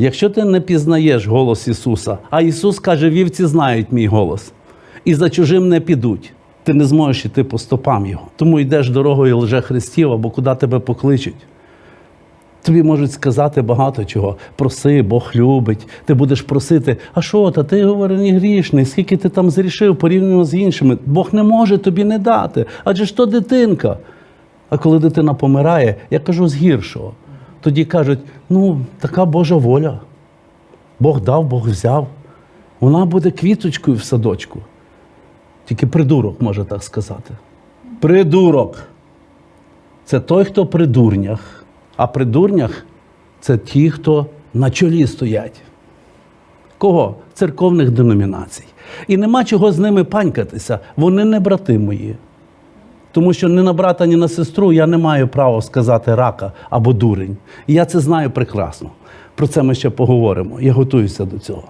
Якщо ти не пізнаєш голос Ісуса, а Ісус каже, вівці знають мій голос, і за чужим не підуть, ти не зможеш йти по стопам Його. Тому йдеш дорогою лжехристів або куди тебе покличуть. Тобі можуть сказати багато чого. Проси, Бог любить. Ти будеш просити, а що, та ти говорений грішний, скільки ти там зрішив порівняно з іншими. Бог не може тобі не дати, адже ж то дитинка. А коли дитина помирає, я кажу з гіршого. Тоді кажуть, ну, така Божа воля. Бог дав, Бог взяв. Вона буде квіточкою в садочку. Тільки придурок може так сказати. Придурок. Це той, хто при дурнях. А при дурнях це ті, хто на чолі стоять. Кого? Церковних деномінацій. І нема чого з ними панькатися. Вони не брати мої. Тому що ні на брата, ні на сестру я не маю права сказати рака або дурень. І я це знаю прекрасно. Про це ми ще поговоримо. Я готуюся до цього.